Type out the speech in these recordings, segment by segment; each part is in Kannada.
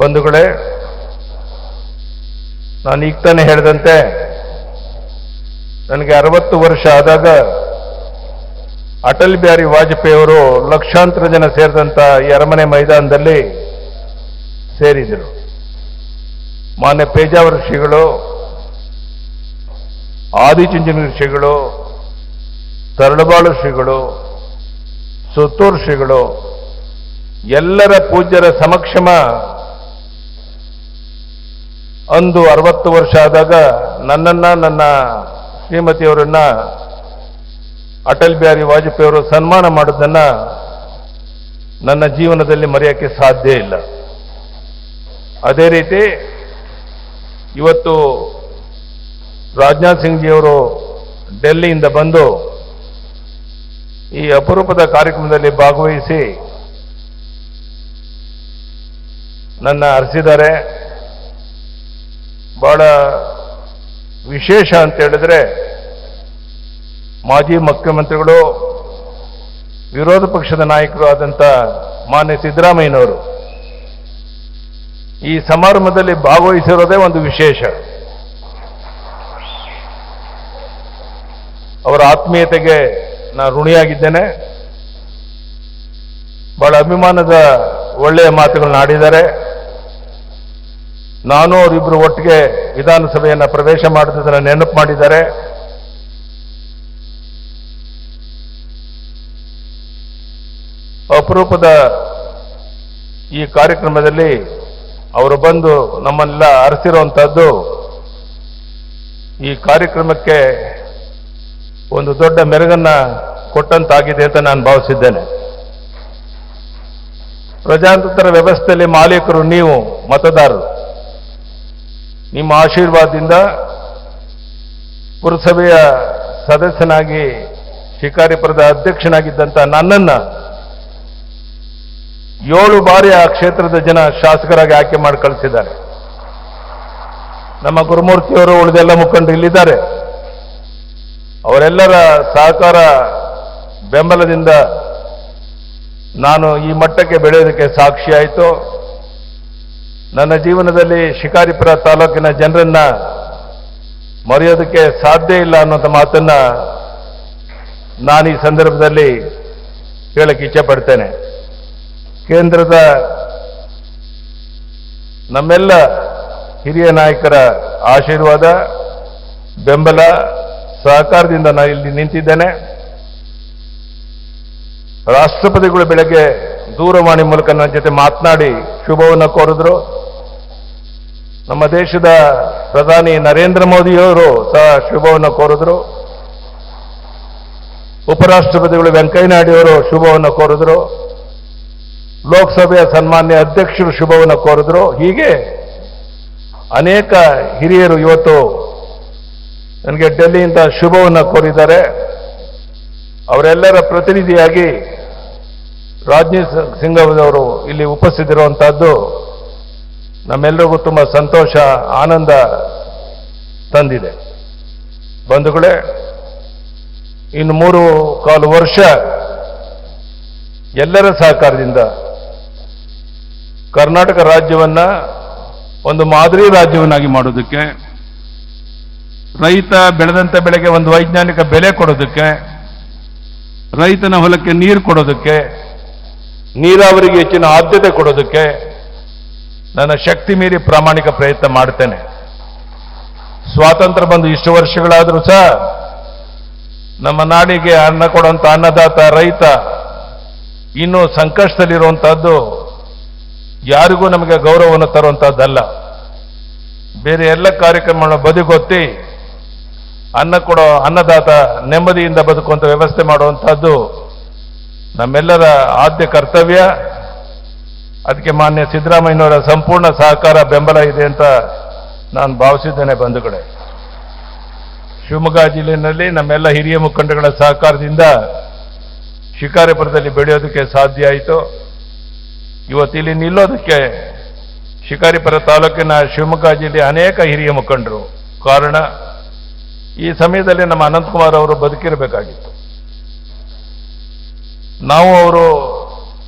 ಬಂಧುಗಳೇ, ನಾನು ಈಗ ತಾನೇ ಹೇಳಿದಂತೆ, ನನಗೆ ಅರವತ್ತು ವರ್ಷ ಆದಾಗ ಅಟಲ್ ಬಿಹಾರಿ ವಾಜಪೇಯಿ ಅವರು ಲಕ್ಷಾಂತರ ಜನ ಸೇರಿದಂಥ ಈ ಅರಮನೆ ಮೈದಾನದಲ್ಲಿ ಸೇರಿದರು. ಮಾನ್ಯ ಪೇಜಾವರ ಶ್ರೀಗಳು ಆದಿಚುಂಚನ ಶ್ರೀಗಳು ತರಳಬಾಳು ಶ್ರೀಗಳು ಸುತ್ತೂರು ಶ್ರೀಗಳು ಎಲ್ಲರ ಪೂಜ್ಯರ ಸಮಕ್ಷಮ ಅಂದು ಅರವತ್ತು ವರ್ಷ ಆದಾಗ ನನ್ನನ್ನ, ನನ್ನ ಶ್ರೀಮತಿಯವರನ್ನ ಅಟಲ್ ಬಿಹಾರಿ ವಾಜಪೇಯಿ ಅವರು ಸನ್ಮಾನ ಮಾಡೋದನ್ನ ನನ್ನ ಜೀವನದಲ್ಲಿ ಮರೆಯೋಕ್ಕೆ ಸಾಧ್ಯ ಇಲ್ಲ. ಅದೇ ರೀತಿ ಇವತ್ತು ರಾಜನಾಥ್ ಸಿಂಗ್ ಜಿಯವರು ಡೆಲ್ಲಿಯಿಂದ ಬಂದು ಈ ಅಪರೂಪದ ಕಾರ್ಯಕ್ರಮದಲ್ಲಿ ಭಾಗವಹಿಸಿ ನನ್ನ ಅರಸಿದ್ದಾರೆ. ಬಹಳ ವಿಶೇಷ ಅಂತ ಹೇಳಿದ್ರೆ ಮಾಜಿ ಮುಖ್ಯಮಂತ್ರಿಗಳು, ವಿರೋಧ ಪಕ್ಷದ ನಾಯಕರು ಆದಂಥ ಮಾನ್ಯ ಸಿದ್ದರಾಮಯ್ಯನವರು ಈ ಸಮಾರಂಭದಲ್ಲಿ ಭಾಗವಹಿಸಿರೋದೇ ಒಂದು ವಿಶೇಷ. ಅವರ ಆತ್ಮೀಯತೆಗೆ ನಾನು ಋಣಿಯಾಗಿದ್ದೇನೆ. ಬಹಳ ಅಭಿಮಾನದ ಒಳ್ಳೆಯ ಮಾತುಗಳನ್ನ ಆಡಿದ್ದಾರೆ. ನಾನು ಅವರಿಬ್ಬರು ಒಟ್ಟಿಗೆ ವಿಧಾನಸಭೆಯನ್ನು ಪ್ರವೇಶ ಮಾಡಿದ್ರೆ ನೆನಪು ಮಾಡಿದ್ದಾರೆ ಅಪರೂಪದ ಈ ಕಾರ್ಯಕ್ರಮದಲ್ಲಿ ಅವರು ಬಂದು ನಮ್ಮನ್ನೆಲ್ಲ ಅರಸಿರುವಂತಹದ್ದು, ಈ ಕಾರ್ಯಕ್ರಮಕ್ಕೆ ಒಂದು ದೊಡ್ಡ ಮೆರುಗನ್ನ ಕೊಟ್ಟಂತಾಗಿದೆ ಅಂತ ನಾನು ಭಾವಿಸಿದ್ದೇನೆ. ಪ್ರಜಾತಂತ್ರ ವ್ಯವಸ್ಥೆಯಲ್ಲಿ ಮಾಲೀಕರು ನೀವು ಮತದಾರರು. ನಿಮ್ಮ ಆಶೀರ್ವಾದದಿಂದ ಪುರಸಭೆಯ ಸದಸ್ಯನಾಗಿ ಶಿಕಾರಿಪುರದ ಅಧ್ಯಕ್ಷನಾಗಿದ್ದಂಥ ನನ್ನನ್ನ ಏಳು ಬಾರಿ ಆ ಕ್ಷೇತ್ರದ ಜನ ಶಾಸಕರಾಗಿ ಆಯ್ಕೆ ಮಾಡಿ ಕಳಿಸಿದ್ದಾರೆ. ನಮ್ಮ ಗುರುಮೂರ್ತಿಯವರು ಉಳಿದೆಲ್ಲ ಮುಖಂಡರು ಇಲ್ಲಿದ್ದಾರೆ. ಅವರೆಲ್ಲರ ಸಹಕಾರ ಬೆಂಬಲದಿಂದ ನಾನು ಈ ಮಟ್ಟಕ್ಕೆ ಬೆಳೆಯೋದಕ್ಕೆ ಸಾಕ್ಷಿಯಾಯಿತು ನನ್ನ ಜೀವನದಲ್ಲಿ ಶಿಕಾರಿಪುರ ತಾಲೂಕಿನ ಜನರನ್ನ ಮರೆಯೋದಕ್ಕೆ ಸಾಧ್ಯ ಇಲ್ಲ ಅನ್ನೋಂಥ ಮಾತನ್ನ ನಾನು ಈ ಸಂದರ್ಭದಲ್ಲಿ ಹೇಳಕ್ಕೆ ಇಚ್ಛೆ ಪಡ್ತೇನೆ. ಕೇಂದ್ರದ ನಮ್ಮೆಲ್ಲ ಹಿರಿಯ ನಾಯಕರ ಆಶೀರ್ವಾದ, ಬೆಂಬಲ, ಸಹಕಾರದಿಂದ ನಾನು ಇಲ್ಲಿ ನಿಂತಿದ್ದೇನೆ. ರಾಷ್ಟ್ರಪತಿಗಳು ಬೆಳಗ್ಗೆ ದೂರವಾಣಿ ಮೂಲಕ ನನ್ನ ಜೊತೆ ಮಾತನಾಡಿ ಶುಭವನ್ನು ಕೋರಿದ್ರು. ನಮ್ಮ ದೇಶದ ಪ್ರಧಾನಿ ನರೇಂದ್ರ ಮೋದಿಯವರು ಸಹ ಶುಭವನ್ನು ಕೋರಿದ್ರು. ಉಪರಾಷ್ಟ್ರಪತಿಗಳು ವೆಂಕಯ್ಯ ನಾಯ್ಡುವರು ಶುಭವನ್ನು ಕೋರಿದ್ರು. ಲೋಕಸಭೆಯ ಸನ್ಮಾನ್ಯ ಅಧ್ಯಕ್ಷರು ಶುಭವನ್ನು ಕೋರಿದ್ರು. ಹೀಗೆ ಅನೇಕ ಹಿರಿಯರು ಇವತ್ತು ನನಗೆ ಡೆಲ್ಲಿಯಿಂದ ಶುಭವನ್ನು ಕೋರಿದ್ದಾರೆ. ಅವರೆಲ್ಲರ ಪ್ರತಿನಿಧಿಯಾಗಿ ರಾಜನೀತ್ ಸಿಂಗ್ ಅವರು ಇಲ್ಲಿ ಉಪಸ್ಥಿತಿರುವಂತಹದ್ದು ನಮ್ಮೆಲ್ಲರಿಗೂ ತುಂಬ ಸಂತೋಷ, ಆನಂದ ತಂದಿದೆ. ಬಂಧುಗಳೇ, ಇನ್ನು ಮೂರು ಕಾಲು ವರ್ಷ ಎಲ್ಲರ ಸಹಕಾರದಿಂದ ಕರ್ನಾಟಕ ರಾಜ್ಯವನ್ನು ಒಂದು ಮಾದರಿ ರಾಜ್ಯವನ್ನಾಗಿ ಮಾಡೋದಕ್ಕೆ, ರೈತ ಬೆಳೆದಂತ ಬೆಳೆಗೆ ಒಂದು ವೈಜ್ಞಾನಿಕ ಬೆಲೆ ಕೊಡೋದಕ್ಕೆ, ರೈತನ ಹೊಲಕ್ಕೆ ನೀರು ಕೊಡೋದಕ್ಕೆ, ನೀರಾವರಿಗೆ ಹೆಚ್ಚಿನ ಆದ್ಯತೆ ಕೊಡೋದಕ್ಕೆ ನನ್ನ ಶಕ್ತಿ ಮೀರಿ ಪ್ರಾಮಾಣಿಕ ಪ್ರಯತ್ನ ಮಾಡ್ತೇನೆ ಸ್ವಾತಂತ್ರ್ಯ ಬಂದು ಇಷ್ಟು ವರ್ಷಗಳಾದರೂ ಸಹ ನಮ್ಮ ನಾಡಿಗೆ ಅನ್ನ ಕೊಡುವಂತ ಅನ್ನದಾತ, ರೈತ, ಇನ್ನೂ ಸಂಕಷ್ಟದಲ್ಲಿರುವಂಥದ್ದು ಯಾರಿಗೂ ನಮಗೆ ಗೌರವವನ್ನು ತರುವಂತಹದ್ದಲ್ಲ. ಬೇರೆ ಎಲ್ಲ ಕಾರ್ಯಕ್ರಮಗಳನ್ನು ಬದುಕೊತ್ತಿ ಅನ್ನ ಕೊಡೋ ಅನ್ನದಾತ ನೆಮ್ಮದಿಯಿಂದ ಬದುಕುವಂತ ವ್ಯವಸ್ಥೆ ಮಾಡುವಂಥದ್ದು ನಮ್ಮೆಲ್ಲರ ಆದ್ಯ ಕರ್ತವ್ಯ. ಅದಕ್ಕೆ ಮಾನ್ಯ ಸಿದ್ದರಾಮಯ್ಯನವರ ಸಂಪೂರ್ಣ ಸಹಕಾರ, ಬೆಂಬಲ ಇದೆ ಅಂತ ನಾನು ಭಾವಿಸಿದ್ದೇನೆ ಬಂಧುಗಳೇ. ಶಿವಮೊಗ್ಗ ಜಿಲ್ಲೆಯಲ್ಲಿ ನಮ್ಮೆಲ್ಲ ಹಿರಿಯ ಮುಖಂಡಗಳ ಸಹಕಾರದಿಂದ ಶಿಕಾರಿಪುರದಲ್ಲಿ ಬೆಳೆಯೋದಕ್ಕೆ ಸಾಧ್ಯ ಆಯಿತು. ಇವತ್ತು ಇಲ್ಲಿ ನಿಲ್ಲೋದಕ್ಕೆ ಶಿಕಾರಿಪುರ ತಾಲೂಕಿನ ಶಿವಮೊಗ್ಗ ಜಿಲ್ಲೆ ಅನೇಕ ಹಿರಿಯ ಮುಖಂಡರು. ಕಾರಣ, ಈ ಸಮಯದಲ್ಲಿ ನಮ್ಮ ಅನಂತಕುಮಾರ್ ಅವರು ಬದುಕಿರಬೇಕಾಗಿತ್ತು. ನಾವು ಅವರು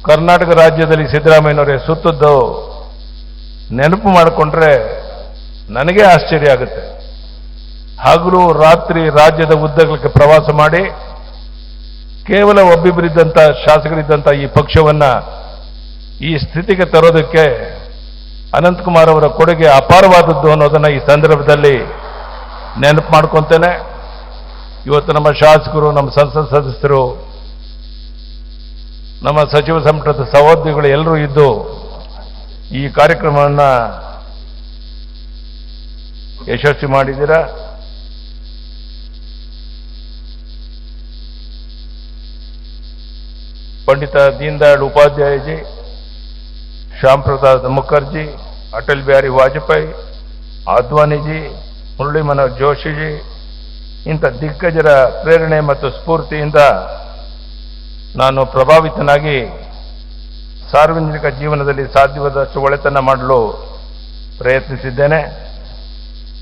ಕರ್ನಾಟಕ ರಾಜ್ಯದಲ್ಲಿ ಸಿದ್ದರಾಮಯ್ಯನವರೇ ಸುತ್ತದ್ದು ನೆನಪು ಮಾಡಿಕೊಂಡ್ರೆ ನನಗೆ ಆಶ್ಚರ್ಯ ಆಗುತ್ತೆ. ಹಗಲು ರಾತ್ರಿ ರಾಜ್ಯದ ಉದ್ದಗಲಕ್ಕೆ ಪ್ರವಾಸ ಮಾಡಿ ಕೇವಲ ಒಬ್ಬಿಬ್ಬರಿದ್ದಂಥ ಶಾಸಕರಿದ್ದಂಥ ಈ ಪಕ್ಷವನ್ನ ಈ ಸ್ಥಿತಿಗೆ ತರೋದಕ್ಕೆ ಅನಂತಕುಮಾರ್ ಅವರ ಕೊಡುಗೆ ಅಪಾರವಾದದ್ದು ಅನ್ನೋದನ್ನು ಈ ಸಂದರ್ಭದಲ್ಲಿ ನೆನಪು ಮಾಡ್ಕೊತೇನೆ. ಇವತ್ತು ನಮ್ಮ ಶಾಸಕರು, ನಮ್ಮ ಸಂಸತ್ ಸದಸ್ಯರು ನಮ್ಮ ಸಚಿವ ಸಂಪುಟದ ಸಹೋದ್ಯೋಗಿಗಳು ಎಲ್ಲರೂ ಇದ್ದು ಈ ಕಾರ್ಯಕ್ರಮವನ್ನು ಯಶಸ್ವಿ ಮಾಡಿದ್ದೀರಾ? ಪಂಡಿತ ದೀನ್ ದಯಾಳ್ ಉಪಾಧ್ಯಾಯಜಿ ಶ್ಯಾಮ್ ಪ್ರಸಾದ್ ಮುಖರ್ಜಿ, ಅಟಲ್ ಬಿಹಾರಿ ವಾಜಪೇಯಿ ಆದ್ವಾನಿಜಿ ಮುರಳಿ ಮನೋಹರ್ ಜೋಶಿಜಿ ಇಂಥ ದಿಗ್ಗಜರ ಪ್ರೇರಣೆ ಮತ್ತು ಸ್ಫೂರ್ತಿಯಿಂದ ನಾನು ಪ್ರಭಾವಿತನಾಗಿ ಸಾರ್ವಜನಿಕ ಜೀವನದಲ್ಲಿ ಸಾಧ್ಯವಾದಷ್ಟು ಒಳೆತನ ಮಾಡಲು ಪ್ರಯತ್ನಿಸಿದ್ದೇನೆ.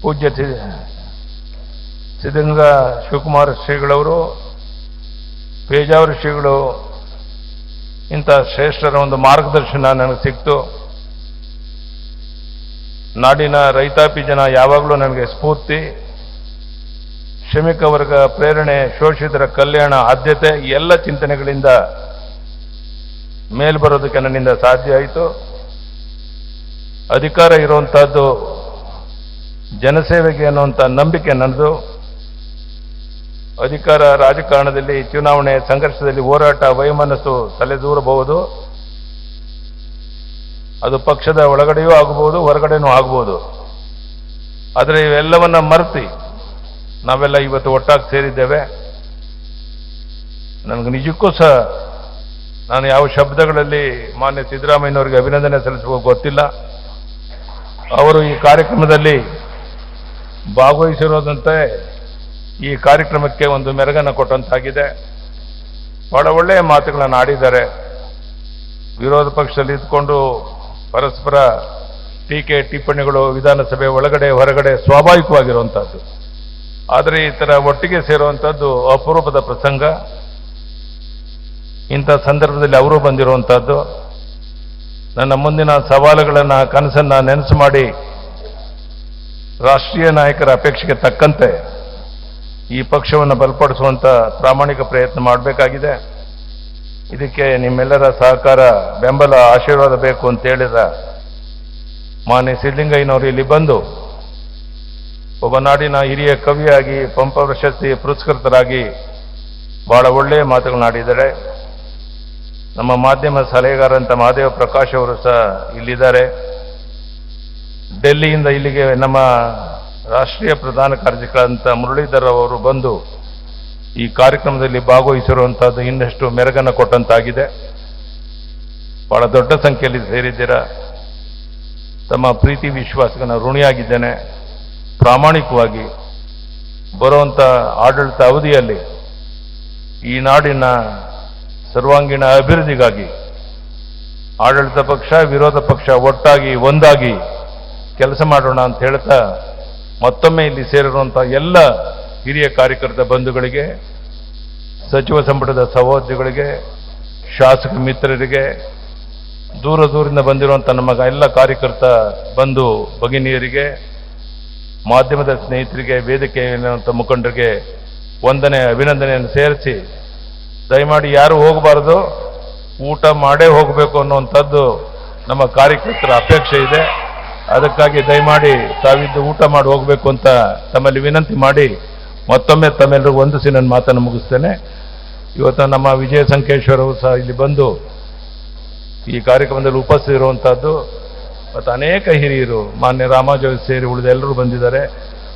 ಪೂಜ್ಯ ಸಿದ್ಧಗಂಗಾ ಶಿವಕುಮಾರ ಶ್ರೀಗಳವರು, ಪೇಜಾವರ ಶ್ರೀಗಳು, ಇಂಥ ಶ್ರೇಷ್ಠರ ಒಂದು ಮಾರ್ಗದರ್ಶನ ನನಗೆ ಸಿಕ್ತು. ನಾಡಿನ ರೈತಾಪಿ ಜನ ಯಾವಾಗಲೂ ನನಗೆ ಸ್ಫೂರ್ತಿ. ಶ್ರಮಿಕ ವರ್ಗ ಪ್ರೇರಣೆ, ಶೋಷಿತರ ಕಲ್ಯಾಣ, ಆದ್ಯತೆ ಎಲ್ಲ ಚಿಂತನೆಗಳಿಂದ ಮೇಲ್ಬರೋದಕ್ಕೆ ನನ್ನಿಂದ ಸಾಧ್ಯ ಆಯಿತು. ಅಧಿಕಾರ ಇರುವಂತಹದ್ದು ಜನಸೇವೆಗೆ ಅನ್ನುವಂಥ ನಂಬಿಕೆ ನನ್ನದು. ಅಧಿಕಾರ ರಾಜಕಾರಣದಲ್ಲಿ, ಚುನಾವಣೆ ಸಂಘರ್ಷದಲ್ಲಿ ಹೋರಾಟ, ವೈಮನಸ್ಸು ತಲೆದೂರಬಹುದು. ಅದು ಪಕ್ಷದ ಒಳಗಡೆಯೂ ಆಗಬಹುದು ಹೊರಗಡೆಯೂ ಆಗಬಹುದು ಆದರೆ ಇವೆಲ್ಲವನ್ನ ಮರೆತಿ ನಾವೆಲ್ಲ ಇವತ್ತು ಒಟ್ಟಾಗಿ ಸೇರಿದ್ದೇವೆ. ನನಗೆ ನಿಜಕ್ಕೂ ಸಹ ನಾನು ಯಾವ ಶಬ್ದಗಳಲ್ಲಿ ಮಾನ್ಯ ಸಿದ್ದರಾಮಯ್ಯನವರಿಗೆ ಅಭಿನಂದನೆ ಸಲ್ಲಿಸುವ ಗೊತ್ತಿಲ್ಲ. ಅವರು ಈ ಕಾರ್ಯಕ್ರಮದಲ್ಲಿ ಭಾಗವಹಿಸಿರೋದಂತೆ ಈ ಕಾರ್ಯಕ್ರಮಕ್ಕೆ ಒಂದು ಮೆರಗನ್ನು ಕೊಟ್ಟಂತಾಗಿದೆ. ಬಹಳ ಒಳ್ಳೆಯ ಮಾತುಗಳನ್ನು ಆಡಿದ್ದಾರೆ. ವಿರೋಧ ಪಕ್ಷದಲ್ಲಿ ಇದ್ದುಕೊಂಡು ಪರಸ್ಪರ ಟೀಕೆ ಟಿಪ್ಪಣಿಗಳು ವಿಧಾನಸಭೆ ಒಳಗಡೆ ಹೊರಗಡೆ ಸ್ವಾಭಾವಿಕವಾಗಿರುವಂತಹದ್ದು. ಆದರೆ ಈ ಥರ ಒಟ್ಟಿಗೆ ಸೇರುವಂಥದ್ದು ಅಪರೂಪದ ಪ್ರಸಂಗ. ಇಂಥ ಸಂದರ್ಭದಲ್ಲಿ ಅವರು ಬಂದಿರುವಂಥದ್ದು. ನನ್ನ ಮುಂದಿನ ಸವಾಲುಗಳನ್ನು, ಕನಸನ್ನು ನೆನೆಸು ಮಾಡಿ. ರಾಷ್ಟ್ರೀಯ ನಾಯಕರ ಅಪೇಕ್ಷೆಗೆ ತಕ್ಕಂತೆ ಈ ಪಕ್ಷವನ್ನು ಬಲಪಡಿಸುವಂಥ ಪ್ರಾಮಾಣಿಕ ಪ್ರಯತ್ನ ಮಾಡಬೇಕಾಗಿದೆ. ಇದಕ್ಕೆ ನಿಮ್ಮೆಲ್ಲರ ಸಹಕಾರ, ಬೆಂಬಲ, ಆಶೀರ್ವಾದ ಬೇಕು ಅಂತ ಹೇಳಿದ ಮಾನ್ಯ ಸಿದ್ದಲಿಂಗಯ್ಯನವರು ಇಲ್ಲಿ ಬಂದು ಒಬ್ಬ ನಾಡಿನ ಹಿರಿಯ ಕವಿಯಾಗಿ ಪಂಪ ಪ್ರಶಸ್ತಿ ಪುರಸ್ಕೃತರಾಗಿ ಬಹಳ ಒಳ್ಳೆಯ ಮಾತುಗಳನ್ನಾಡಿದ್ದಾರೆ ನಮ್ಮ ಮಾಧ್ಯಮ ಸಲಹೆಗಾರಂತ ಮಹಾದೇವ ಪ್ರಕಾಶ್ ಅವರು ಸಹ ಇಲ್ಲಿದ್ದಾರೆ. ಡೆಲ್ಲಿಯಿಂದ ಇಲ್ಲಿಗೆ ನಮ್ಮ ರಾಷ್ಟ್ರೀಯ ಪ್ರಧಾನ ಕಾರ್ಯದರ್ಶಿಗಳಂಥ ಮುರಳೀಧರ್ ಅವರು ಬಂದು ಈ ಕಾರ್ಯಕ್ರಮದಲ್ಲಿ ಭಾಗವಹಿಸಿರುವಂಥದ್ದು ಇನ್ನಷ್ಟು ಮೆರಗನ್ನು ಕೊಟ್ಟಂತಾಗಿದೆ. ಬಹಳ ದೊಡ್ಡ ಸಂಖ್ಯೆಯಲ್ಲಿ ಸೇರಿದ್ದೀರಾ. ತಮ್ಮ ಪ್ರೀತಿ ವಿಶ್ವಾಸಕ್ಕೆ ಋಣಿಯಾಗಿದ್ದೇನೆ. ಪ್ರಾಮಾಣಿಕವಾಗಿ ಬರುವಂಥ ಆಡಳಿತ ಅವಧಿಯಲ್ಲಿ ಈ ನಾಡಿನ ಸರ್ವಾಂಗೀಣ ಅಭಿವೃದ್ಧಿಗಾಗಿ ಆಡಳಿತ ಪಕ್ಷ, ವಿರೋಧ ಪಕ್ಷ ಒಟ್ಟಾಗಿ ಒಂದಾಗಿ ಕೆಲಸ ಮಾಡೋಣ ಅಂತ ಹೇಳ್ತಾ ಮತ್ತೊಮ್ಮೆ ಇಲ್ಲಿ ಸೇರಿರುವಂಥ ಎಲ್ಲ ಹಿರಿಯ ಕಾರ್ಯಕರ್ತ ಬಂಧುಗಳಿಗೆ, ಸಚಿವ ಸಂಪುಟದ ಸಹೋದ್ಯೋಗಿಗಳಿಗೆ, ಶಾಸಕ ಮಿತ್ರರಿಗೆ, ದೂರ ದೂರಿಂದ ಬಂದಿರುವಂಥ ನಮ್ಮ ಎಲ್ಲ ಕಾರ್ಯಕರ್ತ ಬಂಧು ಭಗಿನಿಯರಿಗೆ ಮಾಧ್ಯಮದ ಸ್ನೇಹಿತರಿಗೆ ವೇದಿಕೆಯಲ್ಲಿರುವಂಥ ಮುಖಂಡರಿಗೆ ವಂದನೆ, ಅಭಿನಂದನೆಯನ್ನು ಸೇರಿಸಿ, ದಯಮಾಡಿ ಯಾರು ಹೋಗಬಾರದು, ಊಟ ಮಾಡೇ ಹೋಗಬೇಕು ಅನ್ನುವಂಥದ್ದು ನಮ್ಮ ಕಾರ್ಯಕರ್ತರ ಅಪೇಕ್ಷೆ ಇದೆ. ಅದಕ್ಕಾಗಿ ದಯಮಾಡಿ ತಾವಿದ್ದು ಊಟ ಮಾಡಿ ಹೋಗಬೇಕು ಅಂತ ತಮ್ಮಲ್ಲಿ ವಿನಂತಿ ಮಾಡಿ ಮತ್ತೊಮ್ಮೆ ತಮ್ಮೆಲ್ಲರಿಗೂ ವಂದಿಸಿ ನನ್ನ ಮಾತನ್ನು ಮುಗಿಸ್ತೇನೆ. ಇವತ್ತು ನಮ್ಮ ವಿಜಯ ಸಂಕೇಶ್ವರವರು ಸಹ ಇಲ್ಲಿ ಬಂದು ಈ ಕಾರ್ಯಕ್ರಮದಲ್ಲಿ ಉಪಸ್ಥಿತಿರುವಂತಹದ್ದು ಮತ್ತು ಅನೇಕ ಹಿರಿಯರು, ಮಾನ್ಯ ರಾಮಾಜೋಗಿ ಸೇರಿ ಉಳಿದ ಎಲ್ಲರೂ ಬಂದಿದ್ದಾರೆ.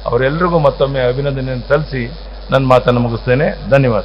ಅವರೆಲ್ಲರಿಗೂ ಮತ್ತೊಮ್ಮೆ ಅಭಿನಂದನೆಯನ್ನು ಸಲ್ಲಿಸಿ ನನ್ನ ಮಾತನ್ನು ಮುಗಿಸ್ತೇನೆ. ಧನ್ಯವಾದ